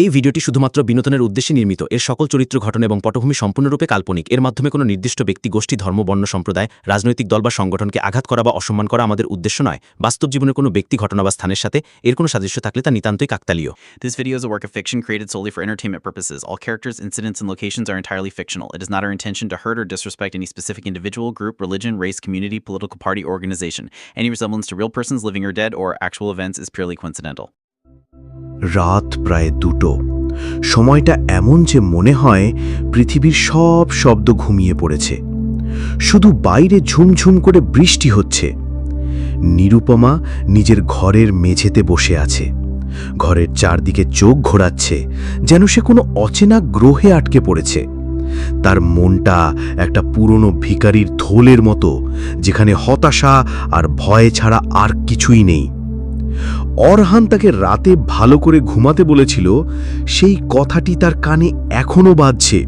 এই ভিডিওটি শুধুমাত্র বিনোদনের উদ্দেশ্যে নির্মিত এর সকল চরিত্র ঘটনা এবং পটভূমি সম্পূর্ণরূপে কাল্পনিক এর মাধ্যমে কোনো নির্দিষ্ট ব্যক্তি গোষ্ঠী ধর্ম বর্ণ সম্প্রদায় রাজনৈতিক দল বা সংগঠনকে আঘাত করা বা অসম্মান করা আমাদের উদ্দেশ্য নয় বাস্তব জীবনের কোনো ব্যক্তি ঘটনা বা স্থানের সাথে এর কোনো সাদৃশ্য থাকলে তা নিতান্তই কাকতালীয় This video is a work of fiction created solely for entertainment purposes. All characters, incidents, and locations are entirely fictional. It is not our intention to hurt or disrespect any specific individual, group, religion, race, community, political party, or organization. Any resemblance to real persons living or dead or actual events is purely coincidental. রাত প্রায় দুটো। সময়টা এমন যে মনে হয় পৃথিবীর সব শব্দ ঘুমিয়ে পড়েছে। শুধু বাইরে ঝুমঝুম করে বৃষ্টি হচ্ছে। নিরুপমা নিজের ঘরের মেঝেতে বসে আছে। ঘরের চারদিকে চোখ ঘোরাচ্ছে, যেন সে কোনো অচেনা গ্রহে আটকে পড়েছে। তার মনটা একটা পুরনো ভিকারির থোলের মতো, যেখানে হতাশা আর ভয় ছাড়া আর কিছুই নেই। অরহান তাকে রাতে ভালো করে ঘুমাতে বলেছিল, সেই কথাটি তার কানে এখনও বাজছে।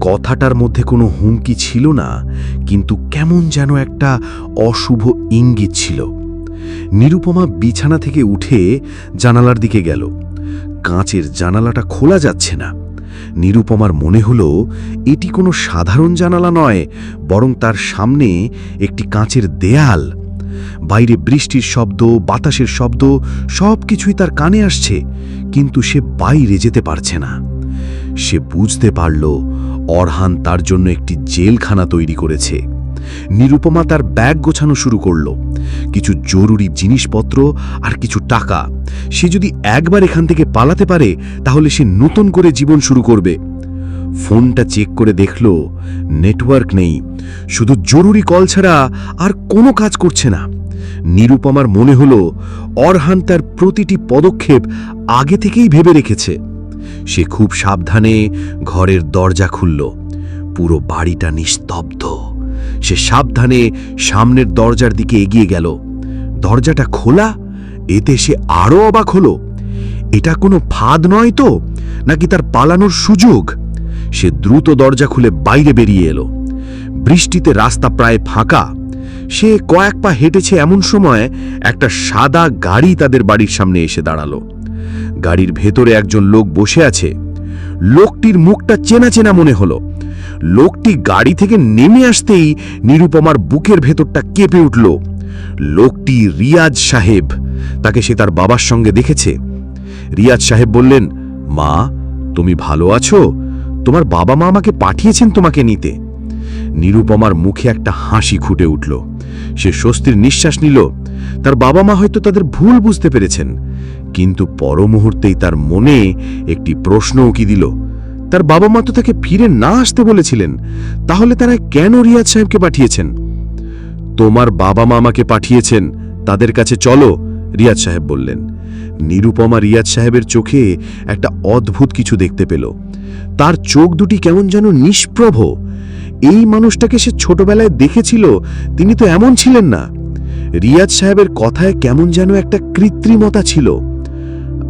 কথাটার মধ্যে কোনো হুমকি ছিল না, কিন্তু কেমন যেন একটা অশুভ ইঙ্গিত ছিল। নিরুপমা বিছানা থেকে উঠে জানালার দিকে গেল। কাঁচের জানালাটা খোলা যাচ্ছে না। নিরুপমার মনে হলো, এটি কোনো সাধারণ জানালা নয়, বরং তার সামনে একটি কাঁচের দেয়াল। বাইরে বৃষ্টির শব্দ, বাতাসের শব্দ সব কিছুই তার কানে আসছে, কিন্তু সে বাইরে যেতে পারছে না। সে বুঝতে পারল, অরহান তার জন্য একটি জেলখানা তৈরি করেছে। নিরুপমা তার ব্যাগ গোছানো শুরু করল। কিছু জরুরি জিনিসপত্র আর কিছু টাকা। সে যদি একবার এখান থেকে পালাতে পারে, তাহলে সে নতুন করে জীবন শুরু করবে। ফোনটা চেক করে দেখল, নেটওয়ার্ক নেই। শুধু জরুরি কল ছাড়া আর কোনো কাজ করছে না। নিরুপমার মনে হলো, অরহান তার প্রতিটি পদক্ষেপ আগে থেকেই ভেবে রেখেছে। সে খুব সাবধানে ঘরের দরজা খুলল। পুরো বাড়িটা নিস্তব্ধ। সে সাবধানে সামনের দরজার দিকে এগিয়ে গেল। দরজাটা খোলা, এতে সে আরও অবাক হলো। এটা কোনো ফাঁদ নয় তো? নাকি তার পালানোর সুযোগ? সে দ্রুত দরজা খুলে বাইরে বেরিয়ে এলো। বৃষ্টিতে রাস্তা প্রায় ফাঁকা। সে কয়েক পা হেঁটেছে এমন সময় একটা সাদা গাড়ি তাদের বাড়ির সামনে এসে দাঁড়াল। গাড়ির ভেতরে একজন লোক বসে আছে। লোকটির মুখটা চেনা চেনা মনে হলো। লোকটি গাড়ি থেকে নেমে আসতেই নিরুপমার বুকের ভেতরটা কেঁপে উঠল। লোকটি রিয়াজ সাহেব, তাকে সে তার বাবার সঙ্গে দেখেছে। রিয়াজ সাহেব বললেন, মা, তুমি ভালো আছো? তোমার বাবা মা আমাকে পাঠিয়েছেন তোমাকে নিতে। নিরুপমার মুখে একটা হাসি ফুটে উঠল। সে স্বস্তির নিঃশ্বাস নিল। তার বাবা মা হয়তো তাদের ভুল বুঝতে পেরেছেন। কিন্তু পর মুহূর্তেই তার মনে একটি প্রশ্ন উকি দিল। তার বাবা মা তো তাকে ফিরে না আসতে বলেছিলেন। তাহলে তারা কেন রিয়াজ সাহেবকে পাঠিয়েছেন? তোমার বাবা মা আমাকে পাঠিয়েছেন। তাদের কাছে চলো, রিয়াজ সাহেব বললেন। নিরুপমা রিয়াজ সাহেবের চোখে একটা অদ্ভুত কিছু দেখতে পেল। তার চোখ দুটি কেমন যেন নিষ্প্রভ। এই মানুষটাকে সে ছোটবেলায় দেখেছিল, তিনি তো এমন ছিলেন না। রিয়াজ সাহেবের কথায় কেমন যেন একটা কৃত্রিমতা ছিল।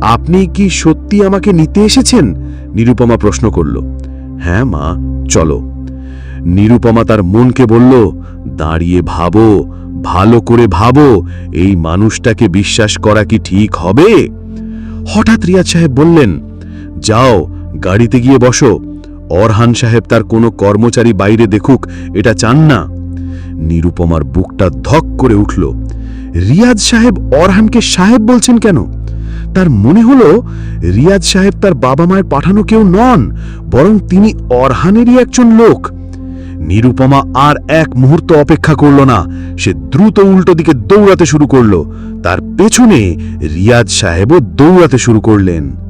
আপনি কি সত্যি আমাকে নিতে এসেছেন? নিরুপমা প্রশ্ন করল। হ্যাঁ মা, চলো। নিরুপমা তার মনকে বলল, দাঁড়িয়ে ভাবো ভালো করে ভাবো, এই মানুষটাকে বিশ্বাস করা কি ঠিক হবে? হঠাৎ রিয়াজ সাহেব বললেন, যাও, গাড়িতে গিয়ে বসো। অরহান সাহেব তার কোনো কর্মচারী বাইরে দেখুক, এটা চান না। নিরুপমার বুকটা ধক করে উঠল। রিয়াজ সাহেব অরহানকে সাহেব বলছেন কেন? তার মনে হলো, রিয়াজ সাহেব তার বাবা মায়ের পাঠানো কেউ নন, বরং তিনি অরহানেরই একজন লোক। নিরুপমা আর এক মুহূর্ত অপেক্ষা করল না। সে দ্রুত উল্টো দিকে দৌড়াতে শুরু করল। তার পেছনে রিয়াজ সাহেবও দৌড়াতে শুরু করলেন।